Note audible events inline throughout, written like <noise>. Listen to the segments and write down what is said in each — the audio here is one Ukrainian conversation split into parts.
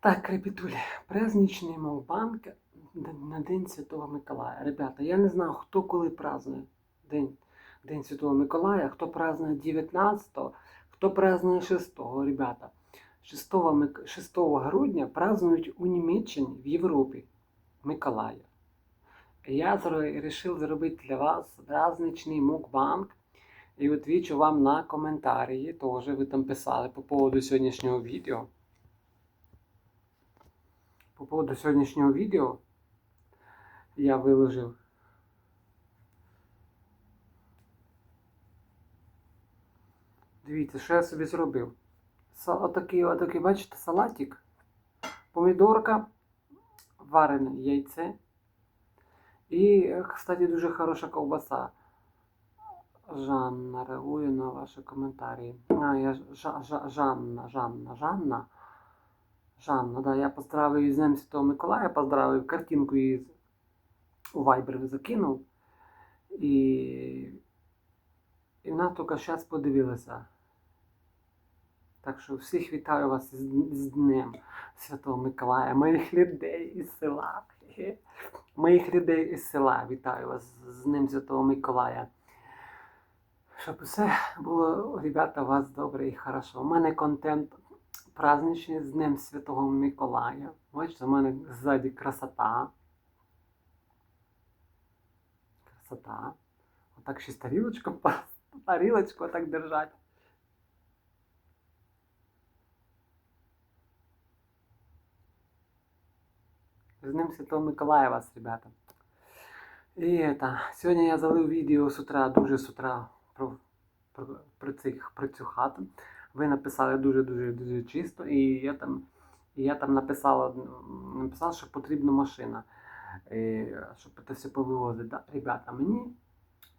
Так, крепітулі, праздничний Молбанк на День Святого Миколая. Ребята, я не знаю, хто коли празднує День, День Святого Миколая, хто празднує 19-го, хто празднує 6-го, ребята. 6, 6 грудня празднують у Німеччині в Європі Миколая. Я вирішив зробити для вас праздничний мукбанк. І відвічу вам на коментарі, теж ви там писали по поводу сьогоднішнього відео. По поводу сьогоднішнього відео я виложив. Дивіться, що я собі зробив. Отакий, отакий, бачите, салатик, помідорка, варене яйце. І, кстати, дуже хороша ковбаса. Жанна реагує на ваші коментарі. А, я Жанна, Жанна, Жанна. Жанна, да, я поздравив із Днем Святого Миколая, поздравив картинку із у Viber закинув. І, і вона тільки зараз подивилася. Так що всіх вітаю вас з, з Днем Святого Миколая, моїх людей із села. <laughs> Моїх людей із села вітаю вас з Днем Святого Миколая. Щоб все було, ребята, у вас добре і хорошо. У мене контент праздничний з Днем Святого Миколая. Бачите, у мене ззаді красота. Красота. Отак ще тарілочку, <laughs> тарілочку отак держать. З Днем Святого Миколая вас, ребята. І это, сьогодні я залив відео з утра, дуже з утра про, про, про, цих, про цю хату. Ви написали дуже-дуже дуже чисто, і я там, і я там написала, написала, що потрібна машина, е, щоб це все повивозити. Да, ребята, мені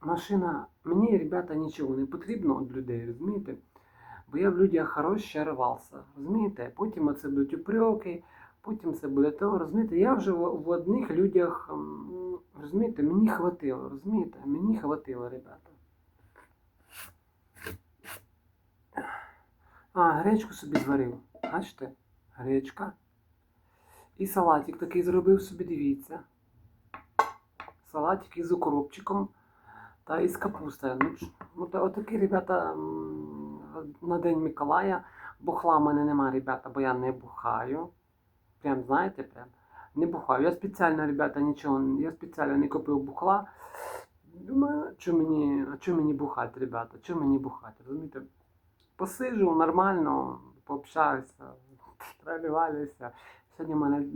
машина, мені, ребята, нічого не потрібно від людей, розумієте? Бо я в людях хороший рвався, розумієте? Потім це будуть упреки, потім це буде то, розумієте? Я вже в, в одних людях, розумієте, мені хватило, розумієте? Мені хватило, ребята. А, гречку собі зварив. Бачите? Гречка. І салатик такий зробив собі, дивіться. Салатик із укропчиком та із капустою. Ну, ну отакі, ребята, на День Миколая. Бухла в мене нема, ребята, бо я не бухаю. Прям, знаєте, прям. Не бухаю. Я спеціально, ребята, нічого, я спеціально не купив бухла. Думаю, що мені, що мені бухати, ребята, що мені бухати, розумієте? Посижу нормально, пообщаюся, <laughs> тралювалюся. Сьогодні в мене,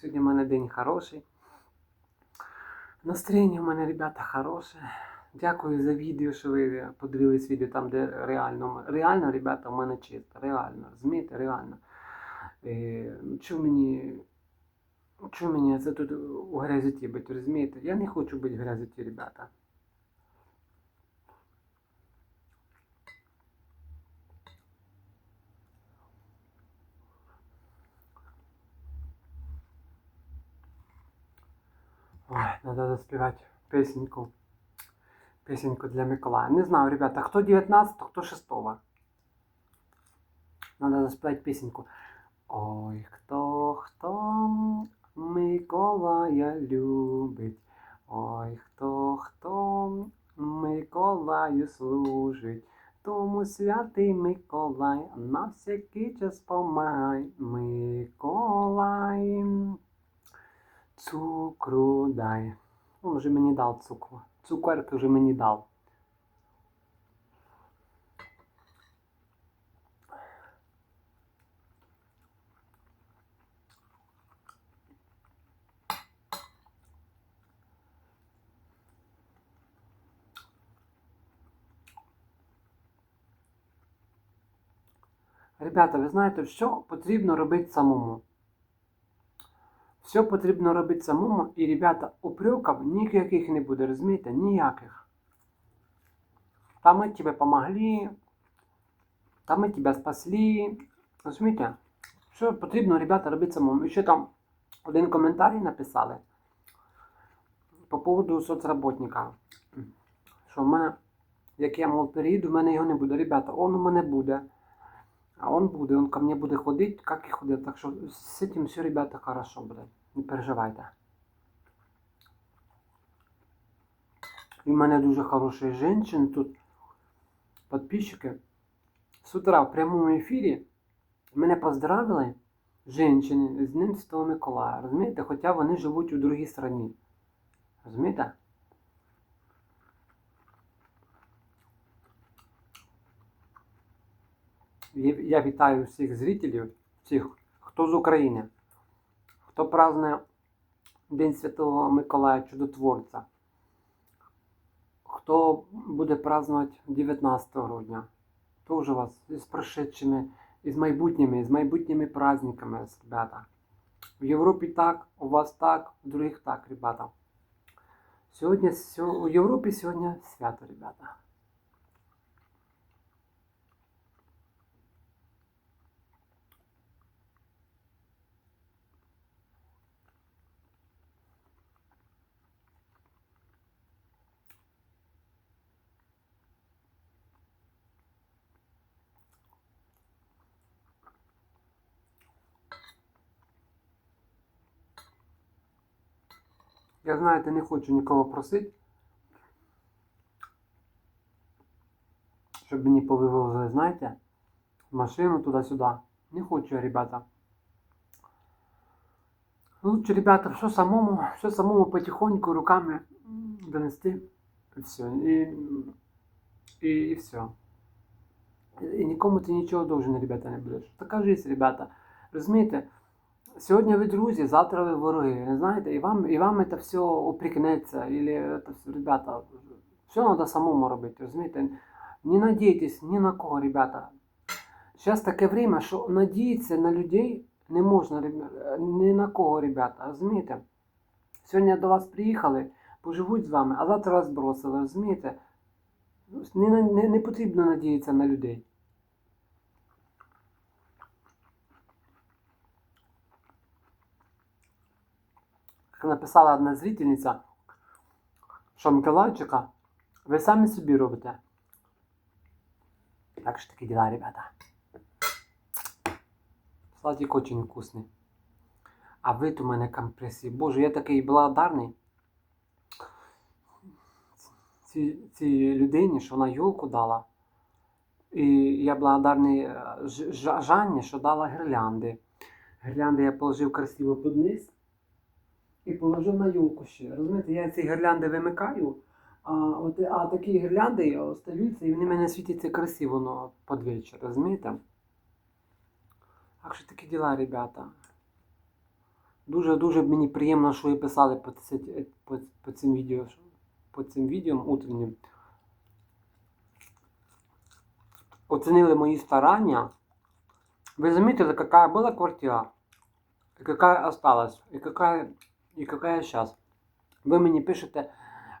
сьогодні в мене день хороший. Настроєння в мене, ребята, хороше. Дякую за відео, що ви подивились відео там, де реально, реально, ребята, в мене чисто. Реально, розумієте, реально. Е, чого мені, чого мені це тут у грязюті бути, розумієте? Я не хочу бути в грязюті, ребята. Надо заспівати песенку. Песенку для Миколая. Не знаю, ребята, хто 19, хто 6. Надо заспівати песенку. Ой, хто, хто Миколая любить. Ой, хто, хто Миколаю служить. Тому святий Миколай на всякий час помагай. Миколай. Цукру дай. Он вже мені дав цукру. Цукерки вже мені дав. Ребята, ви знаєте, що потрібно робити самому? Все потрібно робити самому, і, ребята, упреків ніяких не буде, розумієте? Ніяких. Там ми тебе помогли, там ми тебе спасли. Розумієте? Все потрібно, ребята, робити самому. І ще там один коментар написали по поводу соцработника. Що в мене, як я мов переїду, в мене його не буде. Ребята, он у мене буде. А он буде, он ко мне буде ходити, як і ходить. Так що з цим все, ребята, хорошо буде. Не переживайте. І в мене дуже хороші жінки тут, підписчики. З утра в прямому ефірі мене поздравили жінки з Днем Святого Миколая. Розумієте? Хоча вони живуть у другій країні. Розумієте? Я вітаю всіх зрителів, всіх, хто з України, хто празднує День Святого Миколая Чудотворця, хто буде празднувати 19 грудня. Тоже вас із прошедшими, із майбутніми, з майбутніми праздниками, ребята. В Європі так, у вас так, в других так, ребята. Сьогодні у Європі сьогодні свято, ребята. Я, знаєте, не хочу нікого просити, щоб мені повивозили, знаєте, машину туди-сюди. Не хочу ребята. Лучше, ребята, все самому, все самому потихоньку руками донести. І все. І, і, і все. І нікому ти нічого должен, ребята, не будеш. Така жизнь, ребята. Розумієте? Сьогодні ви друзі, завтра ви вороги. Знаєте, і вам, і вам це все оприкнеться. Или ребята, все треба самому робити, розумієте? Не надійтесь ні на кого, ребята. Зараз таке время, що надіятися на людей не можна, ні на кого, ребята, розумієте? Сьогодні до вас приїхали, поживуть з вами, а завтра вас бросили, розумієте? Не, не, не потрібно надіятися на людей. Написала одна зрительниця, що Миколайчика ви самі собі робите. Так що такі діла, ребята. Сладик очень вкусний. А вид у мене компресії. Боже, я такий благодарний цій, цій людині, що вона йолку дала. І я благодарний е, Жанні, що дала гірлянди. Гірлянди я положив красиво під низ і положив на йолку ще. Розумієте, я ці гірлянди вимикаю, а, от, а такі гірлянди остаються і вони мене світяться красиво ну, під вечір, розумієте? Так що такі діла, ребята. Дуже-дуже мені приємно, що ви писали по, по, по цим відео, по цим відео утреннім. Оценили мої старання. Вы заметили, какая была квартира, и какая осталась, и какая, и какая сейчас. Вы мне пишете,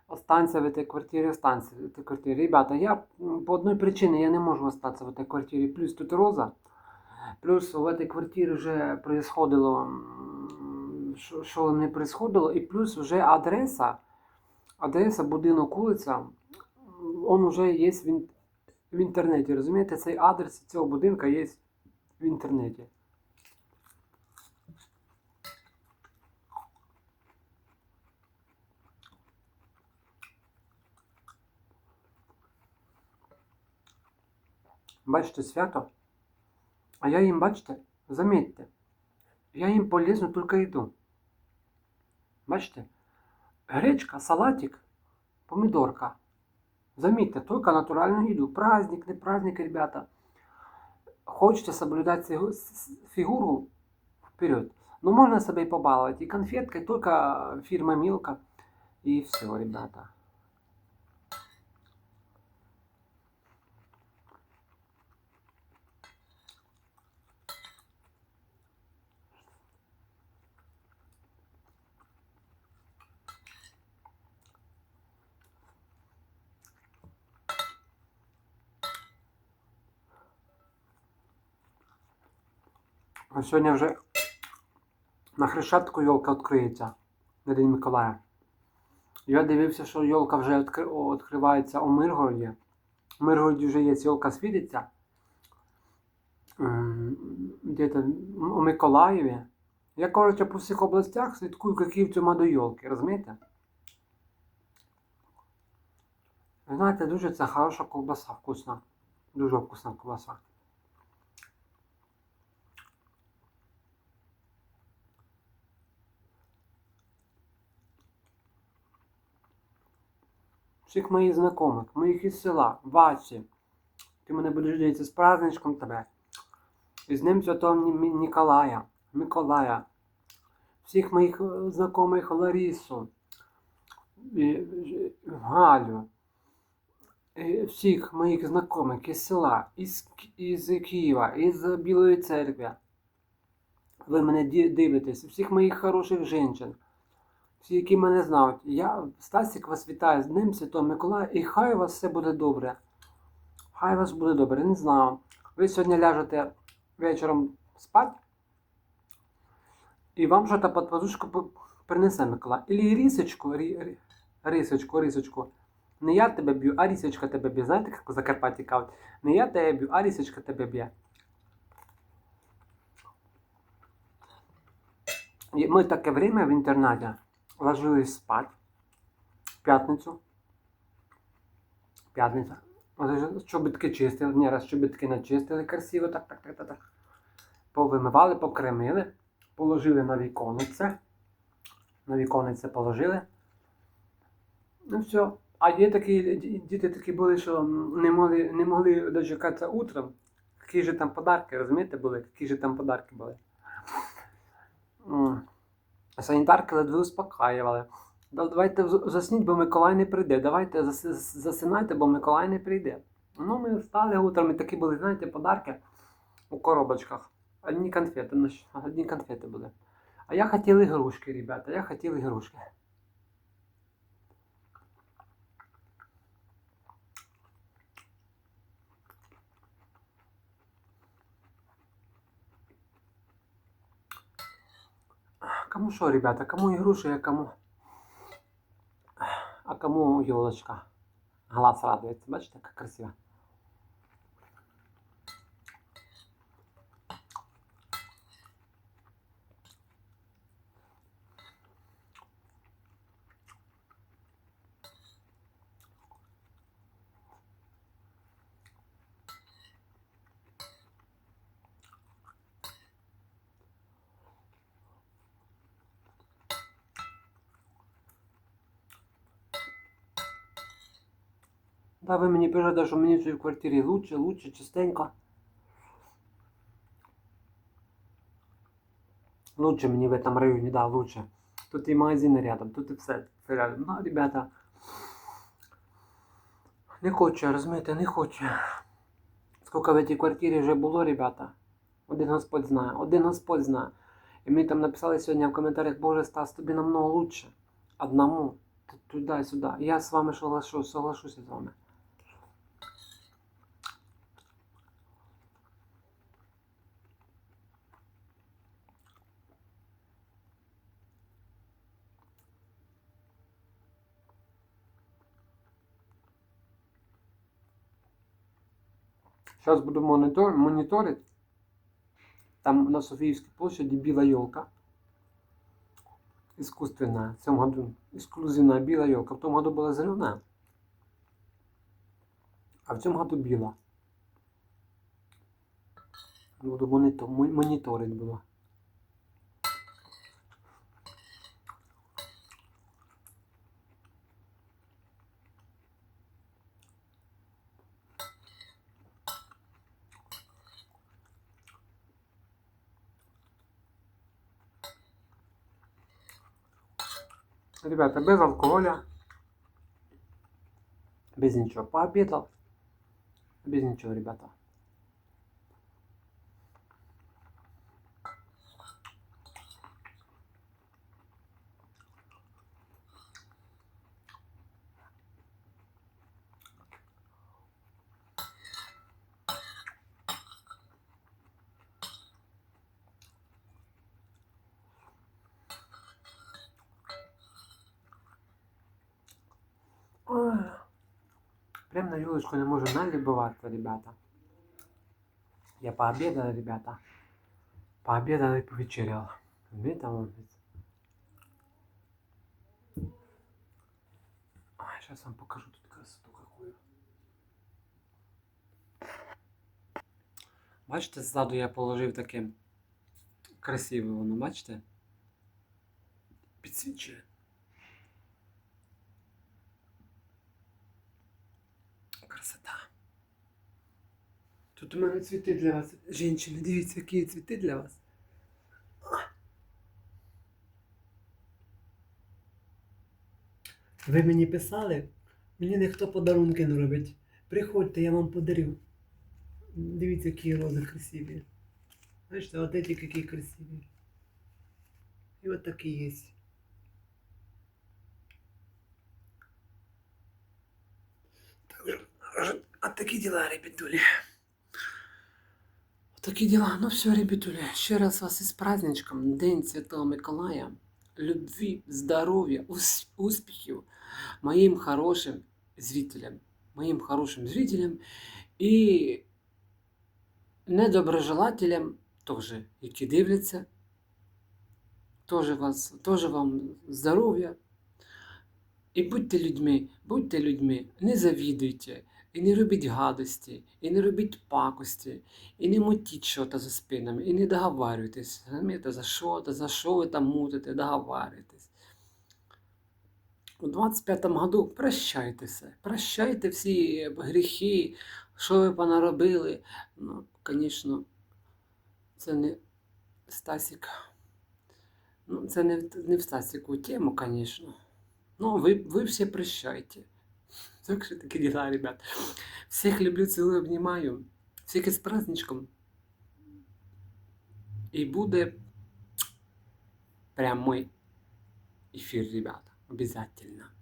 останься в этой квартире, останься в этой квартире. Ребята, я м, по одной причине я не могу остаться в этой квартире. Плюс тут роза, плюс в этой квартире уже происходило, м, що що не происходило, і плюс вже адреса, адреса, будинок, вулиця, м, он уже є в, ін- в інтернеті. Розумієте, цей адрес цього будинку є в інтернеті. Бачите, свято. А я їм, бачите, замітьте, я їм полезну тільки йду. Бачите? Гречка, салатик, помідорка. Замітьте, тільки натуральну їду. Праздник, не праздник, ребята. Хочете соблюдать фигуру вперед. Но можно себе и побаловать. И конфеткой только фирма Милка. И все, ребята. Сьогодні вже на Хрещатику йолка відкриється на День Миколая. Я дивився, що йолка вже відкри... відкривається у Миргороді. У Миргороді вже є йолка світиться. м, где-то у Миколаєві. Я, коротше, по всіх областях слідкую, які в цьому до йолки, розумієте? Ви знаєте, дуже це хороша ковбаса, вкусна. Дуже вкусна ковбаса. Всіх моїх знайомих, моїх із села, Васі. Ти мене будеш дивитися з праздничком тебе. І з ним Святого Ні- Ні- Ніколая, Миколая. Всіх моїх е, знайомих Ларісу, і, Галю. І всіх моїх знайомих із села, із, із Києва, із Білої церкви. Ви мене дивитесь, всіх моїх хороших жінчин, всі, які мене знають. Я, Стасік, вас вітаю з Днем Святого Миколая, і хай у вас все буде добре. Хай у вас буде добре, не знаю. Ви сьогодні ляжете вечором спати, і вам щось під подушку принесе Миколай. Ілі рісочку, рі, рі- рисочку. Не я тебе б'ю, а рісочка тебе б'є. Знаєте, як у Закарпатті кажуть? Не я тебе б'ю, а рісочка тебе б'є. Ми таке время в інтернаті ложились спать в п'ятницю. П'ятниця. Чобітки чистили, не раз чобітки начистили красиво, так, так, так, так, так. Повимивали, покремили, положили на віконице. На віконице положили. Ну все. А є такі діти такі були, що не могли, не могли дочекатися утром. Які ж там подарки, розумієте, були? Які ж там подарки були. Санітарки ледве успокаювали. Давайте засніть, бо Миколай не прийде. Давайте засинайте, бо Миколай не прийде. Ну, ми встали утром, і такі були, знаєте, подарки у коробочках. Одні конфети, одні конфети були. А я хотів ігрушки, ребята, я хотів ігрушки. Кому що, ребята, кому ігрушки, а кому. А кому елочка? Глаз радується. Бачите, як красиво. Да, ви мені пишете, що мені в квартирі лучше, лучше, чистенько. Лучше мені в этом районі, да, лучше. Тут і магазини рядом, тут і все, рядом. Ну, ребята. Не хочу, розумієте, не хочу. Скільки в цій квартирі вже було, ребята. Один Господь знає, один Господь знає. І мені там написали сьогодні в коментарях, Боже, Стас, тобі намного лучше. Одному. Туди-сюди. Я з вами соглашусь, соглашуся з вами. Сейчас буду монитор, мониторить. Там на Софиевской площади біла йолка. Искусственная. В цьому году эксклюзивная біла елка. В том году была зеленая. А в цьому году біла. Буду монитор, мониторить буду. Ребята, без алкоголя. Без ничего. Пообедал. Без ничего, ребята. Прям на елочку не можу налюбуватися, ребята. Я пообедал, ребята. Пообедал и повечерял. Видите, там Ай, сейчас вам покажу тут красоту какую. Бачите, ззаду я положив таке красиве воно, бачите? Підсвічує. Красота. Тут у мене цвіти для вас. Жінчини, дивіться, які цвіти для вас. Ви мені писали, мені ніхто подарунки не робить. Приходьте, я вам подарю. Дивіться, які рози красиві. Бачите, от эти які красиві. І от такі є. А такі діла, ребятулі. Такі діла. Ну все, ребятулі. Ще раз вас із праздничком. День Святого Миколая. Любві, здоров'я, успіхів моїм хорошим зрителям. Моїм хорошим зрителям і недоброжелателям теж, які дивляться. Теж, вас, теж вам здоров'я. І будьте людьми, будьте людьми, не завідуйте, і не робіть гадості, і не робіть пакості, і не мутіть щось за спинами, і не договарюйтесь. Розумієте, за що, то за що ви там мутите, договарюйтесь. У 25-му году прощайте прощайте всі гріхи, що ви понаробили. Ну, звісно, це не Стасік. Ну, це не, не в Стасіку тему, звісно. Ну, вы, вы все прощайте. Так что такие дела, ребят. Всех люблю, целую, обнимаю. Всех с праздничком. И буде прямой эфир, ребята. Обязательно.